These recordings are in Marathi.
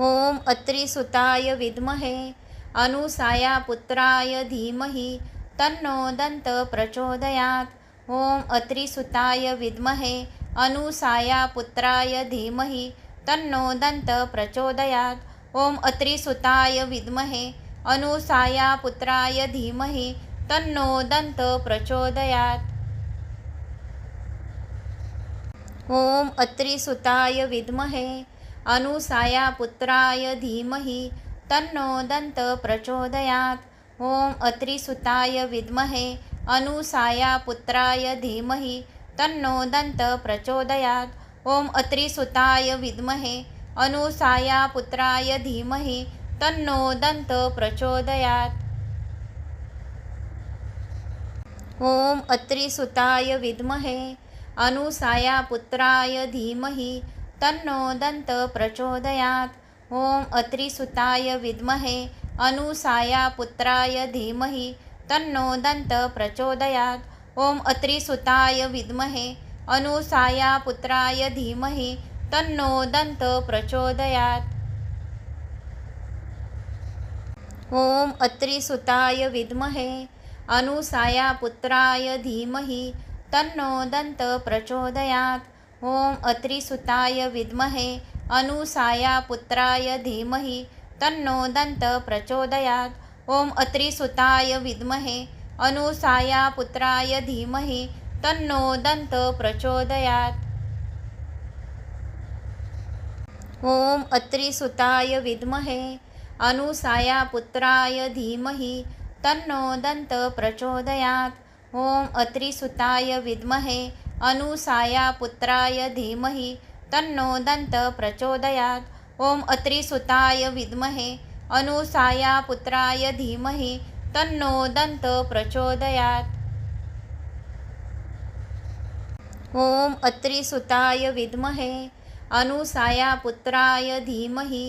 ॐ अत्रिसुताय विद्महे अनुसाया पुत्राय धीमहि तन्नो दन्त प्रचोदयात्। ॐ अत्रिसुताय विद्महे अनुसाया पुत्राय धीमहि तन्नो दन्त प्रचोदयात्। ॐ अत्रिसुताय विद्महे अनुसाया पुत्राय धीमहि तन्नो दन्त प्रचोदयात्। ॐ अत्रिसुताय विद्महे अनुसाया पुत्राय धीमहि तन्नो दन्त प्रचोदयात्। ॐ अत्रिसुताय विद्महे अनुसाया पुत्राय धीमहि तन्नो दन्त प्रचोदयात्। ओम अत्रिसुताय विद्महे अनुसाया पुत्राय धीमहि तन्नो दन्त प्रचोदयात्। ओम अत्रिसुताय विद्महे अनुसाया पुत्राय धीमहि तन्नो दन्त प्रचोदयात्। ॐ अत्रिसुताय विद्महे अनुसाया पुत्राय धीमहि तन्नो दन्त प्रचोदयात्। ॐ अत्रिसुताय विद्महे अनुसाया पुत्राय धीमहि तन्नो दन्त प्रचोदयात्। ॐ अत्रिसुताय विद्महे अनुसाया पुत्राय धीमहि तन्नो दन्त प्रचोदयात्। ॐ अत्रिसुताय विद्महे अनुसाया पुत्राय धीमहि तन्नो दन्त प्रचोदयात्। ॐ अत्रिसुताय विद्महे अनुसाया पुत्राय धीमहि तन्नो दन्त प्रचोदयात्। ॐ अत्रिसुताय विद्महे अनुसाया पुत्राय धीमहि तन्नो दन्त प्रचोदयात्। ॐ अत्रिसुताय विद्महे अनुसाया पुत्राय धीमहि तन्नो दन्त प्रचोदयात्। ओम अत्रिसुताय विद्महे अनुसाया पुत्राय धीमहि तन्नो दन्त प्रचोदयात्। ओम अत्रिसुताय विद्महे अनुसाया पुत्राय धीमहि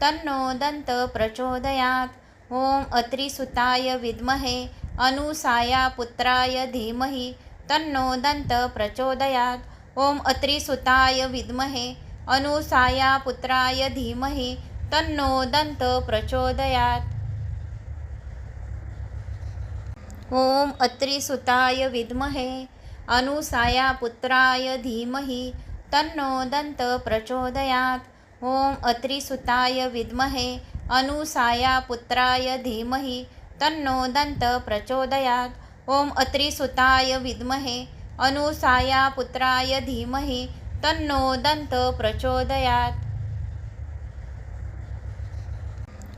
तन्नो दन्त प्रचोदयात्। ओम अत्रिसुताय विद्महे अनुसाया पुत्राय धीमहि तन्नो दन्त प्रचोदयात्। ओम अत्रिसुताय विद्महे अनुसाया पुत्राय धीमहि तन्नो दन्त प्रचोदयात्। ओम अत्रिसुताय विद्महे अनुसाया पुत्राय धीमहि तन्नो दन्त प्रचोदयात्। ॐ अत्रिसुताय विद्महे अनुसाया पुत्राय धीमहि तन्नो दन्त प्रचोदयात्। ओम अत्रिसुताय विद्महे अनुसाया पुत्राय धीमहि तन्नो दन्त प्रचोदयात्।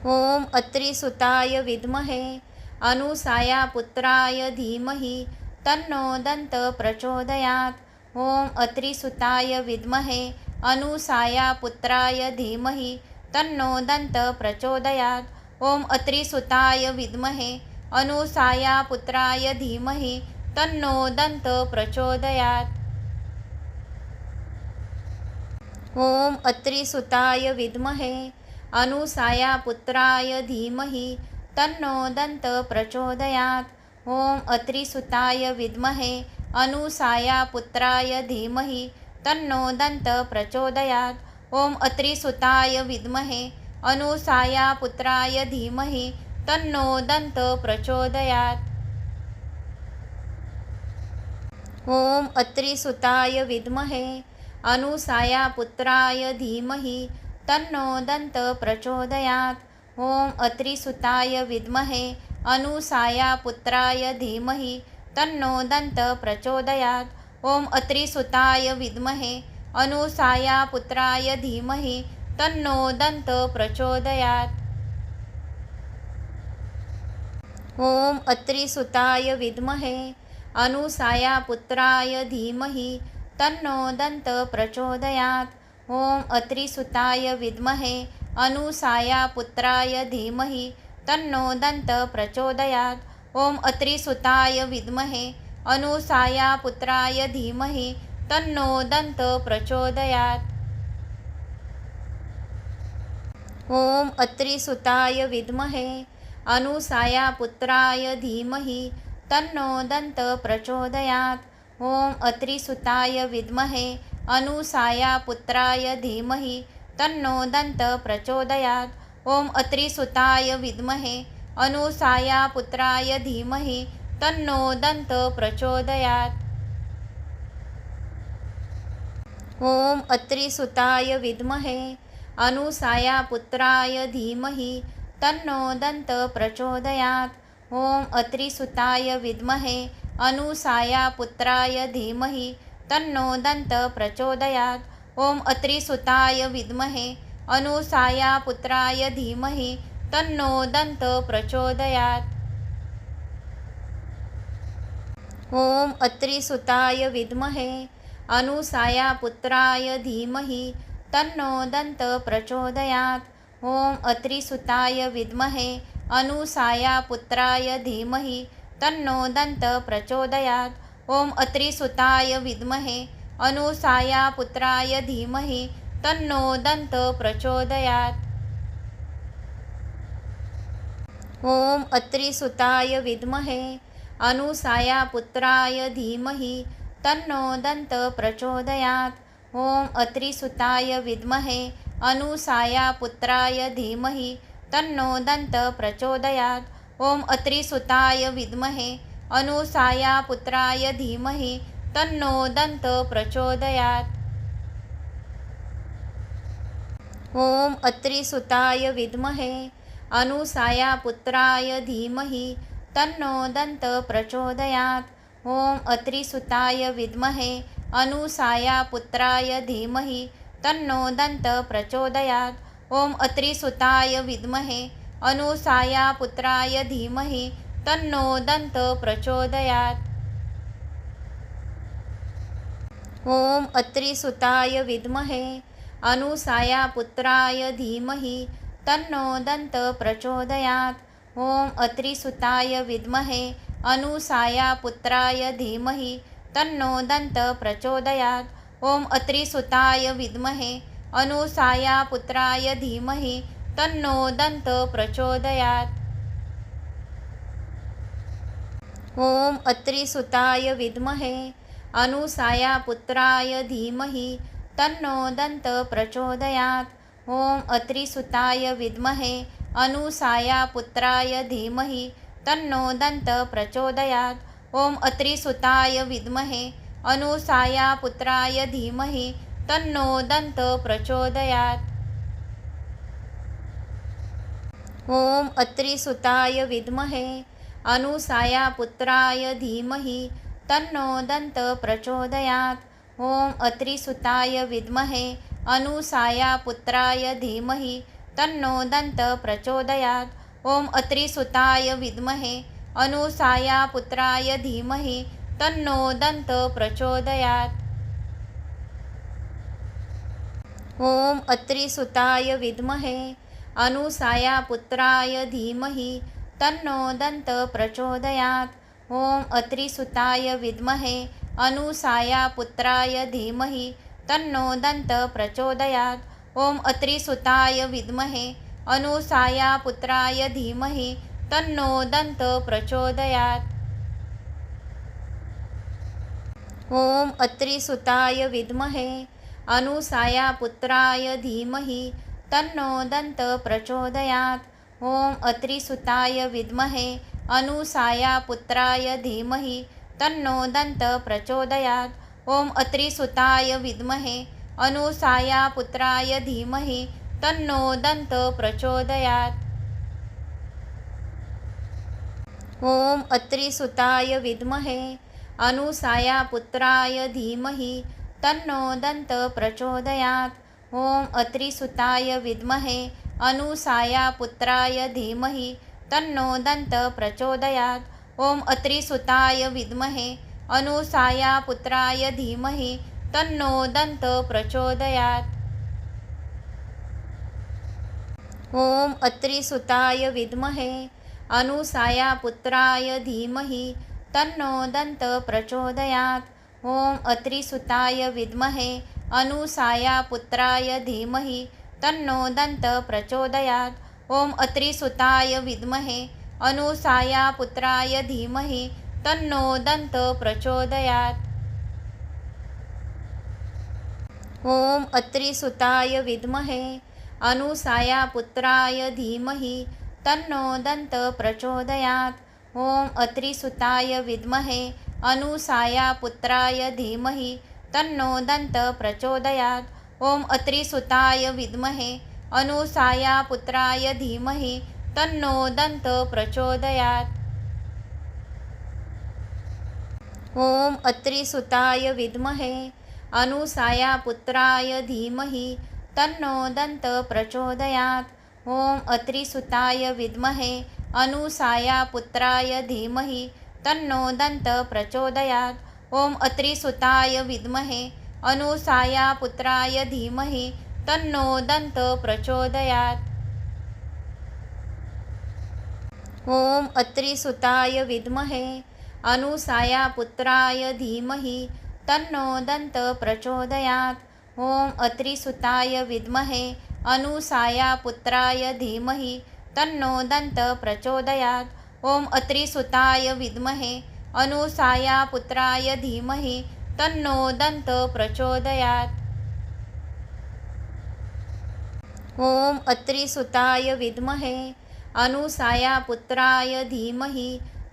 ॐ अत्रिसुताय विद्महे अनुसाया पुत्राय धीमहि तन्नो दन्त प्रचोदयात्। ॐ अत्रिसुताय विद्महे अनुसाया पुत्राय धीमहि तन्नो दन्त प्रचोदयात्। ओम अत्रिसुताय विद्महे अनुसाया पुत्राय धीमहि तन्नो दन्त प्रचोदयात्। ओम अत्रिसुताय विद्महे अनुसाया पुत्राय धीमहि तन्नो दन्त प्रचोदयात्। ॐ अत्रिसुताय विद्महे अनुसाया पुत्राय धीमहि तन्नो दन्त प्रचोदयात्। ओम अत्रिसुताय विद्महे अनुसाया पुत्राय धीमहि तन्नो दन्त प्रचोदयात्। ॐ अत्रिसुताय विद्महे अनुसाया पुत्राय धीमहि तन्नो दन्त प्रचोदयात्। ॐ अत्रिसुताय विद्महे अनुसाया पुत्राय धीमहि तन्नो दन्त प्रचोदयात्। ओम अत्रिसुताय विद्महे अनुसाया पुत्राय धीमहि तन्नो दन्त प्रचोदयात्। ॐ अत्रिसुताय विद्महे अनुसाया पुत्राय धीमहि तन्नो दन्त प्रचोदयात्। ॐ अत्रिसुताय विद्महे अनुसाया पुत्राय धीमहि तन्नो दन्त प्रचोदयात्। ॐ अत्रिसुताय विद्महे अनुसाया पुत्राय धीमहि तन्नो दन्त प्रचोदयात्। ॐ अत्रिसुताय विद्महे अनुसाया पुत्राय धीमहि तन्नो दन्त प्रचोदयात्। ओम अत्रिसुताय विद्महे अनुसाया पुत्राय धीमहि तन्नो दन्त प्रचोदयात्। ओम अत्रिसुताय विद्महे अनुसाया पुत्राय धीमहि तन्नो दन्त प्रचोदयात्। ओम अत्रिसुताय विद्महे अनुसाया पुत्राय धीमहि तन्नो दन्त प्रचोदयात्। ॐ अत्रिसुताय विद्महे अनुसाया पुत्राय धीमहि तन्नो दन्त प्रचोदयात्। ओम अत्रिसुताय विद्महे अनुसाया पुत्राय धीमहि तन्नो दन्त प्रचोदयात्। ओम अत्रिसुताय विद्महे अनुसाया पुत्राय धीमहि तन्नो दन्त प्रचोदयात्। ॐ अत्रिसुताय विद्महे अनुसाया पुत्राय धीमहि तन्नो दन्त प्रचोदयात्। ॐ अत्रिसुताय विद्महे अनुसाया पुत्राय धीमहि तन्नो दन्त प्रचोदयात्। ॐ अत्रिसुताय विद्महे अनुसाया पुत्राय धीमहि तन्नो दन्त प्रचोदयात्। ॐ अत्रिसुताय विद्महे अनुसाया पुत्राय धीमहि, तन्नो दन्त प्रचोदयात्। ॐ अत्रिसुताय विद्महे, अनुसाया पुत्राय धीमहि, तन्नो दन्त प्रचोदयात्। ॐ अत्रिसुताय विद्महे, अनुसाया पुत्राय धीमहि, तन्नो दन्त प्रचोदयात्। ॐ अत्रिसुताय विद्महे, अनुसाया पुत्राय धीमहि तन्नो दंत प्रचोदयात्। ओम अत्रिसुताय विद्महे अनुसाया पुत्राय धीमहि तन्नो दंत प्रचोदयात्। ओम अत्रिसुताय विद्महे अनुसाया पुत्राय धीमहि तन्नो दंत प्रचोदयात्। ओम अत्रिसुताय विद्महे अनुसाया पुत्राय धीमहि तन्नो दन्त प्रचोदयात्। ओम अत्रिसुताय विद्महे अनुसाया पुत्राय धीमहि तन्नो दन्त प्रचोदयात्। ॐ अत्रिसुताय विद्महे अनुसाया पुत्राय धीमहि तन्नो दन्त प्रचोदयात्। ॐ अत्रिसुताय विद्महे अनुसाया पुत्राय धीमहि तन्नो दन्त प्रचोदयात्। ॐ अत्रिसुताय विद्महे अनुसाया पुत्राय धीमहि तन्नो दन्त प्रचोदयात्। ॐ अत्रिसुताय विद्महे अनुसाया पुत्राय धीमहि तन्नो दन्त प्रचोदयात्। ॐ अत्रिसुताय विद्महे अनुसाया पुत्राय धीमहि तन्नो दन्त प्रचोदयात्। ओम अत्रिसुताय विद्महे अनुसाया पुत्राय धीमहि तन्नो दन्त प्रचोदयात्। ॐ अत्रिसुताय विद्महे अनुसाया पुत्राय धीमहि तन्नो दन्त प्रचोदयात्। ओम अत्रिसुताय विद्महे अनुसाया पुत्राय धीमहि तन्नो दन्त प्रचोदयात्। ओम अत्रिसुताय विद्महे अनुसाया पुत्राय धीमहि तन्नो दन्त प्रचोदयात्। ॐ अत्रिसुताय विद्महे अनुसाया पुत्राय धीमहि तन्नो दन्त प्रचोदयात्। ॐ अत्रिसुताय विद्महे अनुसाया पुत्राय धीमहि तन्नो दन्त प्रचोदयात्। ॐ अत्रिसुताय विद्महे अनुसाया पुत्राय धीमहि तन्नो दन्त प्रचोदयात्। ॐ अत्रिसुताय विद्महे अनुसाया पुत्राय धीमहि तन्नो दन्त प्रचोदयात्। ॐ अत्रिसुताय विद्महे अनुसाया पुत्राय धीमहि तन्नो दन्त प्रचोदयात्। ॐ अत्रिसुताय विद्महे अनुसाया पुत्राय धीमहि तन्नो दन्त प्रचोदयात्। ॐ अत्रिसुताय विद्महे अनुसाया पुत्राय धीमहि तन्नो दन्त प्रचोदयात्। ओम अत्रिसुताय विद्महे अनुसाया पुत्राय धीमहि तन्नो दन्त प्रचोदयात्। ओम अत्रिसुताय विद्महे अनुसाया पुत्राय धीमहि तन्नो दन्त प्रचोदयात्। ॐ अत्रिसुताय विद्महे अनुसाया पुत्राय धीमहि तन्नो दन्त प्रचोदयात्। ॐ अत्रिसुताय विद्महे अनुसाया पुत्राय धीमहि तन्नो दन्त प्रचोदयात्। ओम अत्रिसुताय विद्महे अनुसाया पुत्राय धीमहि तन्नो दन्त प्रचोदयात्। ॐ अत्रिसुताय विद्महे अनुसाया पुत्राय धीमहि तन्नो दन्त प्रचोदयात्। ॐ अत्रिसुताय विद्महे अनुसाया पुत्राय धीमहि तन्नो दन्त प्रचोदयात्। ओम अत्रिसुताय विद्महे अनुसाया पुत्राय धीमहि तन्नो दन्त प्रचोदयात्। ओम अत्रिसुताय विद्महे अनुसाया पुत्राय धीमहि तन्नो दन्त प्रचोदयात्। ओम अत्रिसुताय विद्महे अनुसाया पुत्राय धीमहि तन्नो दन्त प्रचोदयात्। ओम अत्रिसुताय विद्महे अनुसाया पुत्राय धीमहि तन्नो दन्त प्रचोदयात्। ॐ अत्रिसुताय विद्महे अनुसाया पुत्राय धीमहि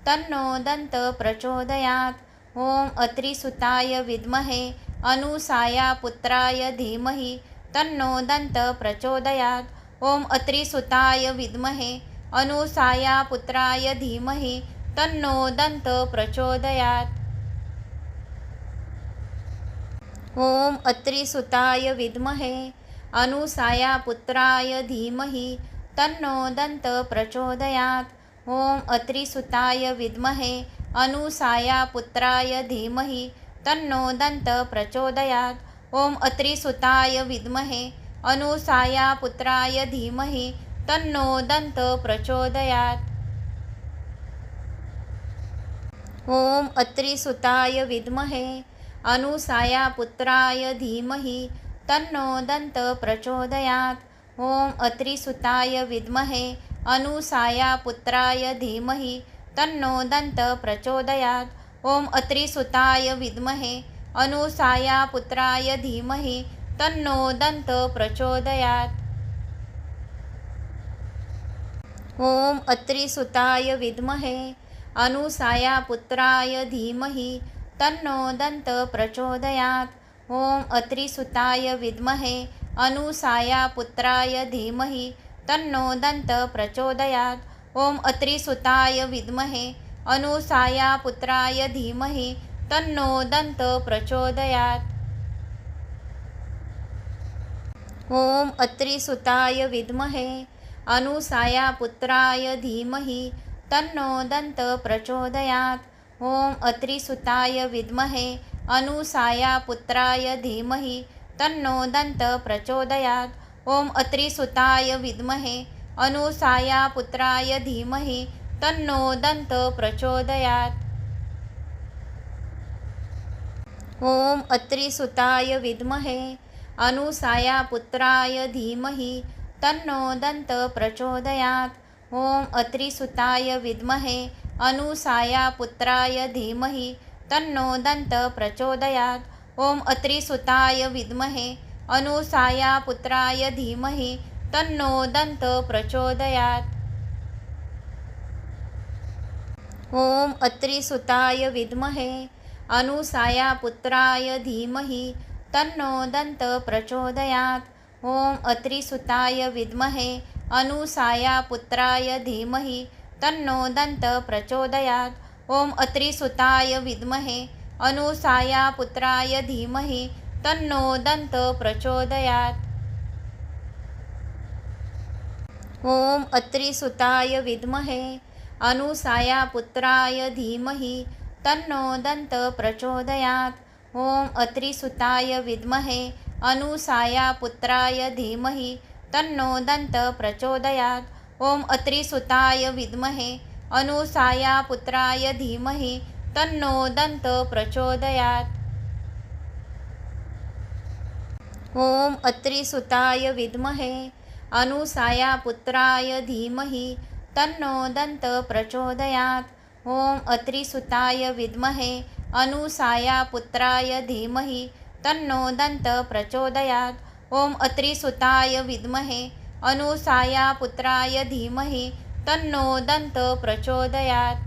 तन्नो दन्त प्रचोदयात्। ओम अत्रिसुताय विद्महे अनुसाया पुत्राय धीमहि तन्नो दन्त प्रचोदयात्। ओम अत्रिसुताय विद्महे अनुसाया पुत्राय धीमहि तन्नो दन्त प्रचोदयात्। ॐ अत्रिसुताय विद्महे अनुसाया पुत्राय धीमहि तन्नो दन्त प्रचोदयात्। ॐ अत्रिसुताय विद्महे अनुसाया पुत्राय धीमहि तन्नो दन्त प्रचोदयात्। ओम अत्रिसुताय विद्महे अनुसाया पुत्राय धीमहि तन्नो दन्त प्रचोदयात्। ओम अत्रिसुताय विद्महे अनुसाया पुत्राय धीमहि तन्नो दन्त प्रचोदयात्। ॐ अत्रिसुताय विद्महे अनुसाया पुत्राय धीमहि तन्नो दन्त प्रचोदयात्। ओम अत्रिसुताय विद्महे अनुसाया पुत्राय धीमहि तन्नो दन्त प्रचोदयात्। ओम अत्रिसुताय विद्महे अनुसाया पुत्राय धीमहि तन्नो दन्त प्रचोदयात्। ॐ अत्रिसुताय विद्महे अनुसाया पुत्राय धीमहि तन्नो दन्त प्रचोदयात्। ओम अत्रिसुताय विद्महे अनुसाया पुत्राय धीमहि तन्नो दन्त प्रचोदयात्। ॐ अत्रिसुताय विद्महे अनुसाया पुत्राय धीमहि तन्नो दन्त प्रचोदयात्। ॐ अत्रिसुताय विद्महे अनुसाया पुत्राय धीमहि तन्नो दन्त प्रचोदयात्। ॐ अत्रिसुताय विद्महे अनुसाया पुत्राय धीमहि तन्नो दन्त प्रचोदयात्। ॐ अत्रिसुताय विद्महे अनुसाया पुत्राय धीमहि तन्नो दन्त प्रचोदयात्। ॐ अत्रिसुताय विद्महे अनुसाया पुत्राय धीमहि तन्नो दन्त प्रचोदयात्। ॐ अत्रिसुताय विद्महे अनुसाया पुत्राय धीमहि तन्नो दन्त प्रचोदयात्। ॐ अत्रिसुताय विद्महे अनुसाया पुत्राय धीमहि तन्नो दन्त प्रचोदयात्। ॐ अत्रिसुताय विद्महे अनुसाया पुत्राय धीमहि तन्नो दन्त प्रचोदयात्। ओम अत्रिसुताय विद्महे अनुसाया पुत्राय धीमहि तन्नो दन्त प्रचोदयात्। ओम अत्रिसुताय विद्महे अनुसाया पुत्राय धीमहि तन्नो दन्त प्रचोदयात्। ॐ अत्रिसुताय विद्महे अनुसाया पुत्राय धीमहि तन्नो दन्त प्रचोदयात्। ओम अत्रिसुताय विद्महे अनुसाया पुत्राय धीमहि तन्नो दन्त प्रचोदयात्। ॐ अत्रिसुताय विद्महे अनुसाया पुत्राय धीमहि तन्नो दन्त प्रचोदयात्। ॐ अत्रिसुताय विद्महे अनुसाया पुत्राय धीमहि तन्नो दन्त प्रचोदयात्। ओम अत्रिसुताय विद्महे अनुसाया पुत्राय धीमहि तन्नो दन्त प्रचोदयात्।